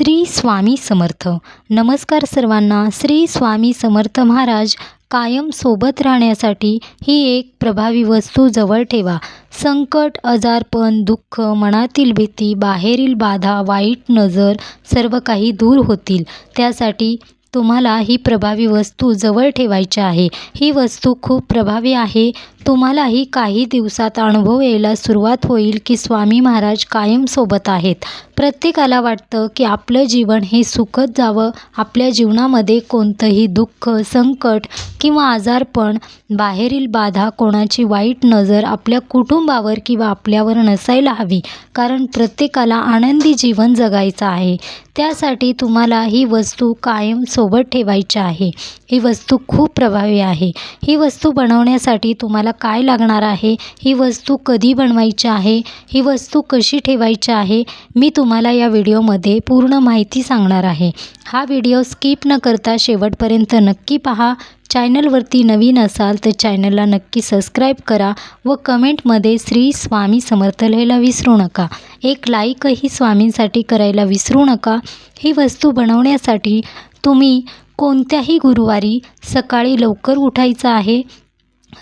श्री स्वामी समर्थ. नमस्कार सर्वांना. श्री स्वामी समर्थ महाराज कायम सोबत राहण्यासाठी ही एक प्रभावी वस्तू जवळ ठेवा. संकट आजारपण दुःख मनातील भीती बाहेरील बाधा वाईट नजर सर्व काही दूर होतील. त्यासाठी तुम्हाला ही प्रभावी वस्तू जवळ ठेवायची आहे. ही वस्तू खूप प्रभावी आहे. तुम्हालाही काही दिवसात अनुभव यायला सुरुवात होईल की स्वामी महाराज कायम सोबत आहेत. प्रत्येकाला वाटतं की आपलं जीवन हे सुखद जावं. आपल्या जीवनामध्ये कोणतंही दुःख संकट किंवा आजारपण बाहेरील बाधा कोणाची वाईट नजर आपल्या कुटुंबावर किंवा आपल्यावर नसायला हवी. कारण प्रत्येकाला आनंदी जीवन जगायचं आहे. त्यासाठी तुम्हाला ही वस्तू कायम सोबत ठेवायची आहे. ही वस्तू खूप प्रभावी आहे. ही वस्तू बनवण्यासाठी तुम्हाला काय लागणार आहे? ही वस्तू कधी बनवायची आहे? ही वस्तू कशी ठेवायची आहे? मी तुम्हाला या व्हिडिओमध्ये पूर्ण माहिती सांगणार आहे. हा व्हिडिओ स्किप न करता शेवटपर्यंत नक्की पहा. चॅनलवरती नवीन असाल तर चॅनलला नक्की सबस्क्राईब करा व कमेंटमध्ये श्री स्वामी समर्थ लिहायला विसरू नका. एक लाईकही स्वामींसाठी करायला विसरू नका. ही वस्तू बनवण्यासाठी तुम्ही कोणत्याही गुरुवारी सकाळी लवकर उठायचं आहे.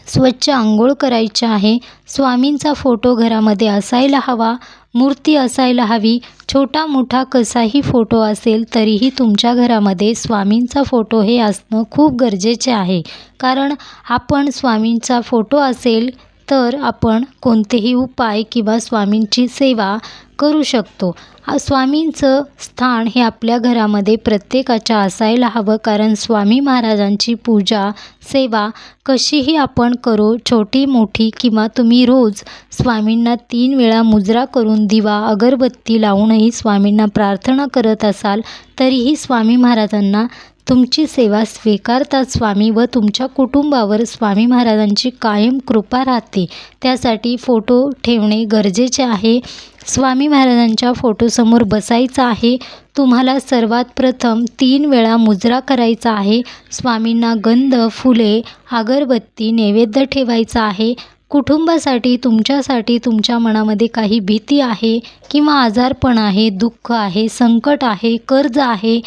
स्वच्छ आंघोळ करायची आहे. स्वामींचा फोटो घरामध्ये असायला हवा मूर्ती असायला हवी छोटा मोठा कसाही फोटो असेल तरीही तुमच्या घरामध्ये स्वामींचा फोटो हे असणं खूप गरजेचे आहे. कारण आपण स्वामींचा फोटो असेल तर आपण कोणतेही उपाय किंवा स्वामींची सेवा करू शकतो. स्वामींचं स्थान हे आपल्या घरामध्ये प्रत्येकाच्या असायला हवं कारण स्वामी महाराजांची पूजा सेवा कशीही आपण करू छोटी मोठी किंवा तुम्ही रोज स्वामींना तीन वेळा मुजरा करून दिवा अगरबत्ती लावूनही स्वामींना प्रार्थना करत असाल तरीही स्वामी महाराजांना तुमची सेवा स्वीकारतात स्वामी व तुमच्या कुटुंबावर स्वामी महाराजांची कायम कृपा राहते. त्यासाठी फोटो ठेवणे गरजेचे आहे. स्वामी महाराजांच्या फोटोसमोर बसायचं आहे. तुम्हाला सर्वात प्रथम तीन वेळा मुजरा करायचा आहे. स्वामींना गंध फुले अगरबत्ती नैवेद्य ठेवायचा आहे. कुटुंबासाठी तुमच्यासाठी तुमच्या मनामध्ये काही भीती आहे किंवा आजारपण आहे दुःख आहे संकट आहे कर्ज आहे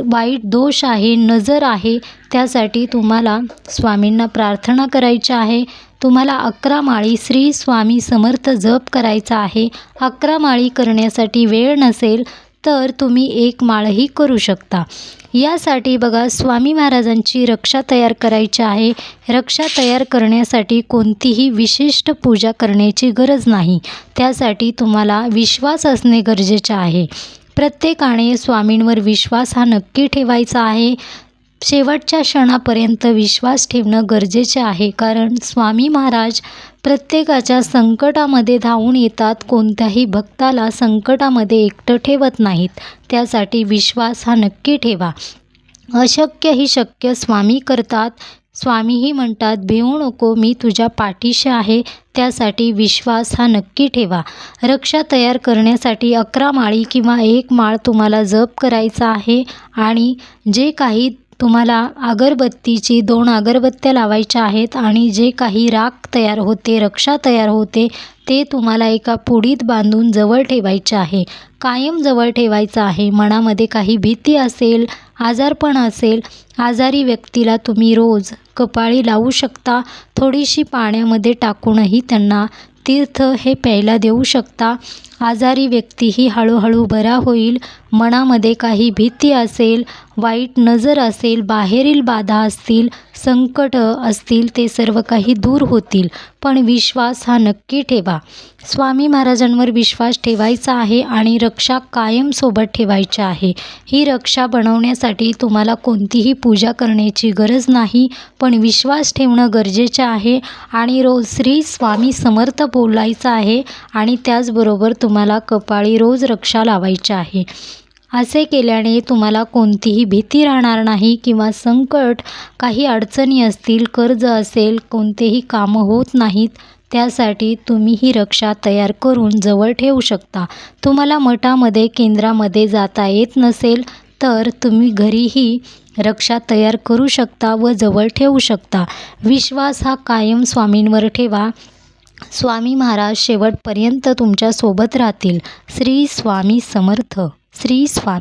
वाईट दोष आहे नजर आहे त्यासाठी तुम्हाला स्वामींना प्रार्थना करायची आहे. तुम्हाला अकरा माळी श्री स्वामी समर्थ जप करायचा आहे. अकरा माळी करण्यासाठी वेळ नसेल तर तुम्ही एक माळही करू शकता. यासाठी बघा स्वामी महाराजांची रक्षा तयार करायची आहे. रक्षा तयार करण्यासाठी कोणतीही विशिष्ट पूजा करण्याची गरज नाही. त्यासाठी तुम्हाला विश्वास असणे गरजेचे आहे. प्रत्येकाने स्वामींवर विश्वास हा नक्की ठेवायचा आहे. शेवटच्या क्षणापर्यंत विश्वास ठेवणं गरजेचे आहे. कारण स्वामी महाराज प्रत्येकाच्या संकटामध्ये धावून येतात. कोणत्याही भक्ताला संकटामध्ये एकटं ठेवत नाहीत. त्यासाठी विश्वास हा नक्की ठेवा. अशक्य ही शक्य स्वामी करतात. स्वामीही म्हणतात भिवू नको मी तुझ्या पाठीशी आहे त्यासाठी विश्वास हा नक्की ठेवा. रक्षा तयार करण्यासाठी अकरा माळी किंवा एक माळ तुम्हाला जप करायचा आहे आणि जे काही तुम्हाला अगरबत्तीची दोन अगरबत्त्या लावायच्या आहेत आणि जे काही राख तयार होते रक्षा तयार होते ते तुम्हाला एका पुडीत बांधून जवळ ठेवायचे आहे. कायम जवळ ठेवायचं आहे. मनामध्ये काही भीती असेल आजारपण असेल आजारी व्यक्तीला तुम्ही रोज कपाळी लावू शकता. थोडीशी पाण्यामध्ये टाकूनही त्यांना तीर्थ हे प्यायला देऊ शकता. आजारी व्यक्तीही हळूहळू बरा होईल. मनामध्ये काही भीती असेल वाईट नजर असेल बाहेरील बाधा असतील संकट असतील ते सर्व काही दूर होतील. पण विश्वास हा नक्की ठेवा. स्वामी महाराजांवर विश्वास ठेवायचा आहे आणि रक्षा कायम सोबत ठेवायची आहे. ही रक्षा बनवण्यासाठी तुम्हाला कोणतीही पूजा करण्याची गरज नाही पण विश्वास ठेवणं गरजेचं आहे आणि रोज श्री स्वामी समर्थ बोलायचं आहे आणि त्याचबरोबर तुम्हाला कपाळी रोज रक्षा लावायची आहे. असे केल्याने तुम्हाला कोणतीही भीती राहणार नाही किंवा संकट काही अडचणी असतील कर्ज असेल कोणतेही कामं होत नाहीत त्यासाठी तुम्ही ही रक्षा तयार करून जवळ ठेवू शकता. तुम्हाला मठामध्ये केंद्रामध्ये जाता येत नसेल तर तुम्ही घरीही रक्षा तयार करू शकता व जवळ ठेवू शकता. विश्वास हा कायम स्वामींवर ठेवा. स्वामी महाराज शेवटपर्यंत तुमच्यासोबत राहतील. श्री स्वामी समर्थ. श्री स्वामी